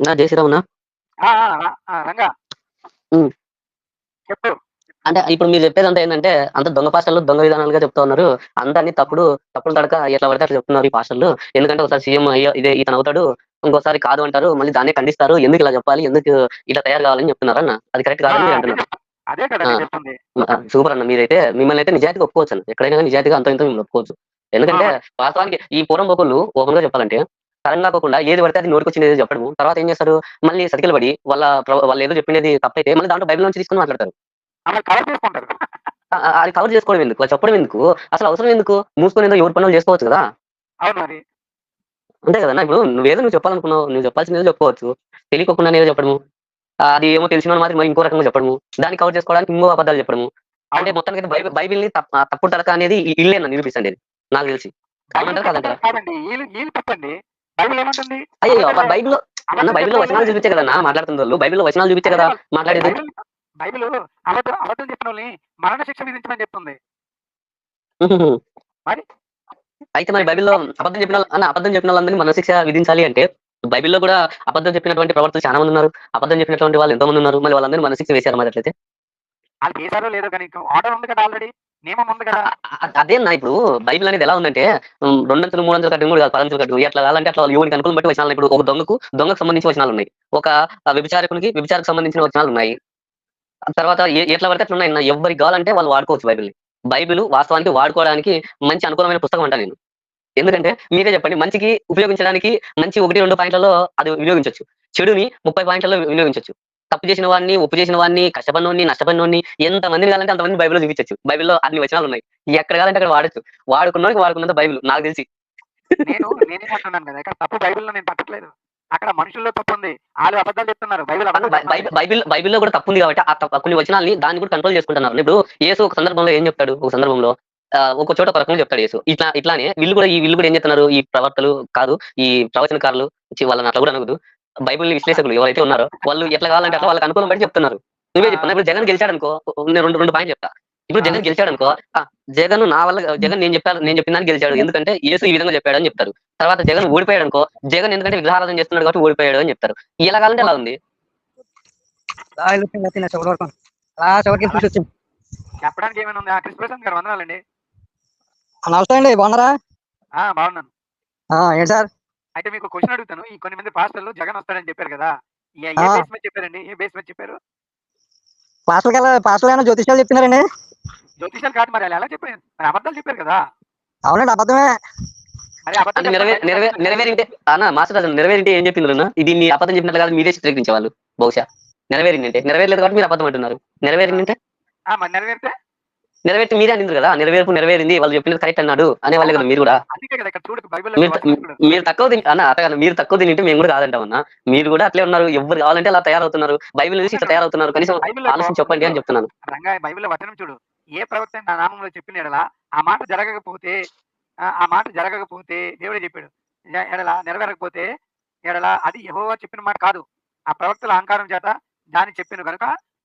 నా జై రంగా. చెప్పు. అంటే ఇప్పుడు మీరు చెప్పేది అంతా ఏంటంటే అంత దొంగ పాస్టర్లు దొంగ విధానాలుగా చెప్తా ఉన్నారు. అందరినీ తప్పుడు తప్పుడు తడక ఎట్లా పడితే అట్లా చెప్తున్నారు ఈ పాస్టర్లు. ఎందుకంటే ఒకసారి సీఎం అయ్యో ఇదే ఇతను అవుతాడు. ఇంకోసారి కాదు అంటారు. మళ్ళీ దాన్నే ఖండిస్తారు. ఎందుకు ఇలా చెప్పాలి? ఎందుకు ఇలా తయారు కావాలని చెప్తున్నారు అన్న? అది కరెక్ట్ కాదని అంటున్నారు. సూపర్ అన్న. మీరైతే మిమ్మల్ని అయితే నిజాయితీగా ఒప్పుకోవచ్చు అన్న. ఎక్కడైనా నిజాయితీగా అంత ఇంత మిమ్మల్ని ఒప్పుకోవచ్చు. ఎందుకంటే వాస్తవానికి ఈ పూర్వం బొక్కులు ఓపెన్గా చెప్పాలంటే సడన్ కాకుండా ఏది పడితే అది నోటికి వచ్చింది చెప్పడము. తర్వాత ఏం చేస్తారు? మళ్ళీ సతికిల పడి వాళ్ళ వాళ్ళు ఏదో చెప్పినది తప్పైతే మళ్ళీ దాంట్లో బైబిల్ నుంచి తీసుకుని మాట్లాడతారు. అది కవర్ చేసుకోవడం ఎందుకు? చెప్పడం ఎందుకు? అసలు అవసరం ఎందుకు? మూసుకొని ఏదో ఎవరి పనులు చేసుకోవచ్చు కదా? అంతే కదా ఇప్పుడు నువ్వేదో నువ్వు చెప్పాలనుకున్నావు. నువ్వు చెప్పాల్సింది ఏదో చెప్పుకోవచ్చు. తెలియకుండా ఏదో చెప్పడము. అది ఏమో తెలిసిన మాత్రం మరి ఇంకో రకంగా చెప్పడము. దాన్ని కవర్ చేసుకోవడానికి ఇంకో అబద్ధాలు చెప్పడము. అంటే. మొత్తానికి బైబిల్ని తప్పుడు తడక అనేది ఈ- ఇల్లే అన్న నిరూపిస్తుంది. నాకు తెలిసి. కాదంటారా? కాదంటారా బైబిల్ ఏమంటుంది? అయ్యో బైబిల్ అన్న అబద్ధాలు బైబిల్లో వచనాలు. చూపించే కదా మాట్లాడుతున్న వాళ్ళు? బైబిల్లో వచనాలు చూపించే కదా మాట్లాడేది? బైబిల్ బైబిల్ అబద్ధం అబద్ధం చెప్పిన వాళ్ళని మరణ శిక్ష విధించమని చెప్తుంది. మరి? అయితే మరి బైబిల్లో అబద్ధం చెప్పిన అన్న అబద్ధం చెప్పిన వాళ్ళందరినీ మన శిక్ష విధించాలి అంటే బైబిల్లో కూడా అబద్ధం చెప్పినటువంటి ప్రవర్తలు చాలా మంది ఉన్నారు. అబద్ధం చెప్పినటువంటి వాళ్ళు ఎంతో మంది ఉన్నారు. మరి వాళ్ళందరినీ మన శిక్ష వేశారు మరి అట్లయితే? వాళ్ళు చేశారో లేదో కానీ ఆర్డర్ ఉంది కదా ఆల్రెడీ నియమం ఉంది కదా? అదేనా ఇప్పుడు బైబిల్ అనేది ఎలా ఉందంటే ఉమ్, రెండంతలు మూడంతలు కట్టిన కాదు పదంతలు కట్టిన ఎట్లా కావాలంటే అట్లా యువనికి అనుకూలం బట్టి వచనాలు ఇప్పుడు ఒక దొంగకు దొంగకు సంబంధించిన వచనాలు ఉన్నాయి. ఒక ఆ, వ్యభిచారకునికి వ్యభిచారకు సంబంధించిన వచనాలు ఉన్నాయి. తర్వాత ఎట్లా పడితే అట్లా ఉన్నాయి ఎవరికి కావాలంటే వాళ్ళు వాడుకోవచ్చు బైబిల్ బైబిల్ వాస్తవానికి వాడుకోవడానికి మంచి అనుకూలమైన పుస్తకం అంట నేను. ఎందుకంటే మీరే చెప్పండి మంచికి ఉపయోగించడానికి మంచి ఒకటి రెండు పాయింట్లలో అది వినియోగించవచ్చు చెడుని ముప్పై పాయింట్లలో వినియోగించవచ్చు తప్పు చేసిన వాడిని ఒప్పు చేసిన వాడిని కష్టపడినోడిని నష్టపడినోడిని ఎంత మందిని కావాలంటే అంతమంది బైబిల్లో చూపించచ్చు. బైబిల్లో అన్ని వచనాలు ఉన్నాయి. ఎక్కడ కావాలంటే అక్కడ వాడచ్చు. వాడుకున్నోడికి వాడుకున్నంత బైబిల్ నాకు తెలిసి. నేను నేనేమంటున్నాను కదా ఇక్కడ తప్పు బైబిల్లో నేను పట్టట్లేదు అక్కడ మనుషుల్లో తప్పు ఉంది. వాళ్ళు అబద్ధాలు చెప్తున్నారు. బైబిల్ బైబిల్లో కూడా తప్పు ఉంది కాబట్టి ఆ కొన్ని వచనాల్ని దాన్ని కూడా కంట్రోల్ చేసుకుంటున్నారు. ఇప్పుడు యేసు ఒక సందర్భంలో ఏం చెప్తాడు? ఒక సందర్భంలో ఒక చోట ఒక రకంగా చెప్తాడు యేసు. ఇట్లా ఇట్లానే వీళ్ళు కూడా ఈ వీళ్ళు కూడా ఏం చెప్తున్నారు ఈ ప్రవర్తలు కాదు ఈ ప్రవచనకారులు వాళ్ళని అట్లా కూడా అనకూడదు. బైబిల్ విశ్లేషకులు ఎవరైతే ఉన్నారో వాళ్ళు ఎట్లా కావాలంటే అట్లా వాళ్ళకి అనుకూలం బట్టి చెప్తున్నారు. నువ్వే చెప్తున్నా ఇప్పుడు జగన్ గెలిచాడు అనుకో నేను రెండు రెండు పాయింట్ చెప్తా. ఇప్పుడు జగన్ గెలిచాడు అనుకో ఆ, జగన్ నా వల్ల జగన్ నేను చెప్పాను నేను చెప్పిన దానికి గెలిచాడు. ఎందుకంటే యేసు ఈ విధంగా చెప్పాడు అని చెప్తారు. తర్వాత జగన్ ఓడిపోయాడు అనుకో జగన్ ఎందుకంటే విగ్రహారాధన చేస్తున్నాడు కాబట్టి ఓడిపోయాడు అని చెప్తారు. ఎలా కావాలంటే అలా ఉంది. చెప్పడానికి ఏమైనా ఉంది? ఆ కృష్ణప్రసాద్ గారు వందనాలండి. నమస్తే అండి బాగున్నారా? ఆ బాగున్నాను. ఆ, ఏంటి సార్? అయితే మీకు క్వశ్చన్ అడుగుతాను. ఈ కొన్ని మంది పాస్టర్లు జగన్ వస్తాడని చెప్పారు కదా ఏ- ఏ ఆ. చెప్పారండి? ఏ బేస్ మీద చెప్పారు పాస్టల్ ఏమైనా జ్యోతిష్యాలు జ్యోతిషాలు కాదు మరి ఎలా చెప్పారు. మరి అబద్ధాలు చెప్పారు కదా. అవునండి అబద్ధమే. అంటే నెరవేరింటే అన్న మాస్టర్ అసలు నెరవేరింటే ఏం అన్న? ఇది మీ అబద్ధం చెప్పినట్లు కాదు మీరే చిత్రీకరించే వాళ్ళు బహుశా. నెరవేరిందంటే. నెరవేరలేదు కాబట్టి మీరు అబద్ధం అంటున్నారు. నెరవేరిందంటే? ఆ, మరి నెరవేరితే? నెరవేర్చి మీరే అనింది కదా? నెరవేర్పు నెరవేరింది వాళ్ళు చెప్పింది కరెక్ట్ అన్నాడు అనేవాళ్ళే కదా మీరు కూడా. బైబిల్ మీరు మీరు తక్కువ అన్న అట్లా కాదు, మీరు తక్కువ తింటే మేము కూడా కాదంటామన్నా మీరు కూడా అట్లే ఉన్నారు ఎవరు కావాలంటే అలా తయారవుతున్నారు బైబిల్ చూసి ఇట్లా తయారవుతున్నారు కనీసం ఆలోచన చెప్పండి అని చెప్తున్నాను. రంగా బైబిల్లో వచనం చూడు ఏ ప్రవక్త నా నామంలో చెప్పిన ఎడలా ఆ మాట జరగకపోతే ఆ, మాట జరగకపోతే దేవుడే చెప్పాడు ఎడల నెరవేరకపోతే ఎడల అది యెహోవా చెప్పిన మాట కాదు. ఆ ప్రవక్తల అహంకారం చేత దాన్ని చెప్పిన కనుక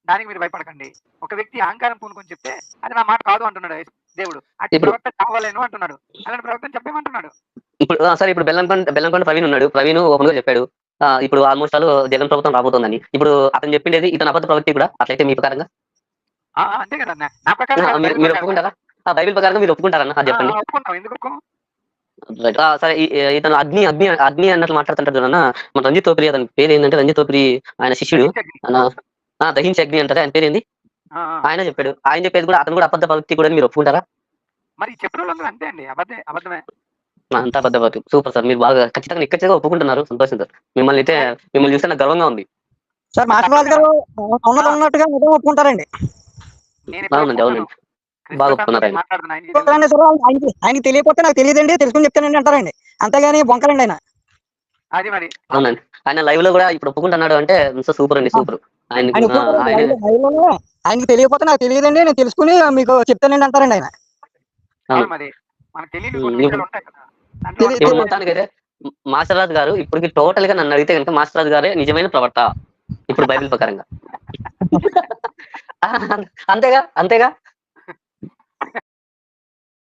దానికి మీరు భయపడకండి. ఒక వ్యక్తి అహంకారం పూనుకొని చెప్తే అది నా మాట కాదు అంటున్నాడు దేవుడు. ఇప్పుడు- ప్రవక్త కావాలేను అంటున్నాడు. అలాంటి ప్రవక్త చెప్పేమంటున్నాడు ఇప్పుడు సరే ఇప్పుడు బెల్లంకొండ బెల్లంకొండ ప్రవీణ్ ఉన్నాడు. ప్రవీణ్ ఓపెన్గా చెప్పాడు ఇప్పుడు ఆల్మోస్ట్ ఆల్ జగన్ ప్రభుత్వం రాబోతోందని. ఇప్పుడు అతను చెప్పిండేది ఇతను అబద్ధ ప్రవృత్తి కూడా. అట్లయితే మీ ప్రకారంగా? అంతే కదా. నా- ప్రకారం మీరు. ఒప్పుకుంటారా? బైబిల్ ప్రకారంగా మీరు ఒప్పుకుంటారన్న అది చెప్పండి. ఒప్పుకుంటాం. ఎందుకు సరే ఇతను అగ్ని అగ్ని అగ్ని అన్నట్లు మాట్లాడుతుంటాడు చూడన్న మన రంజిత్ తోపిరి అతని పేరు ఏంటంటే రంజిత్ తోపిరి ఆయన శిష్యుడు. ఆ, దహించే అగ్ని అంటారు? ఆయన పేరు ఏంది. ఆయన చెప్పాడు. ఆయన చెప్పేది కూడా అతను కూడా అబద్ధ భక్తి కూడా మీరు ఒప్పుకుంటారా? మరి చెప్పిన అంతే అండి. అబద్ధమే అబద్ధమే. ఆ, అంతా అబద్ధ భక్తి. Super sir. మీరు బాగా ఖచ్చితంగా నిక్కచ్చిగా ఒప్పుకుంటున్నారు. సంతోషం సార్. మిమ్మల్ని అయితే మిమ్మల్ని చూస్తే నాకు గర్వంగా ఉంది. సార్ మాస్టర్ రాజు గారు ఉన్నది ఉన్నట్టుగా నిజం ఒప్పుకుంటారండి. అవునండి అవునండి. బాగా ఒప్పుకున్నారు ఆయన. మాట్లాడుతున్నా, ఆయనకి తెలియకపోతే నాకు తెలియదండి. తెలుసుకుని చెప్తానండి అంటారండి. అంతేగాని బొంకరండి ఆయన. అవునండి. ఆయన లైవ్లో కూడా ఇప్పుడు ఒప్పుకుంటున్నాడు అంటే సూపర్ అండి సూపర్. ఆయనకి తెలియకపోతే నాకు తెలియదండి నేను తెలుసుకుని మీకు చెప్తానండి అంటారండి ఆయన. మాస్టర్ రాజు గారు ఇప్పటికి టోటల్గా నన్ను అడిగితే కనుక మాస్టర్ రాజు గారే నిజమైన ప్రవర్త ఇప్పుడు బైబిల్ ప్రకారంగా. అంతేగా అంతేగా?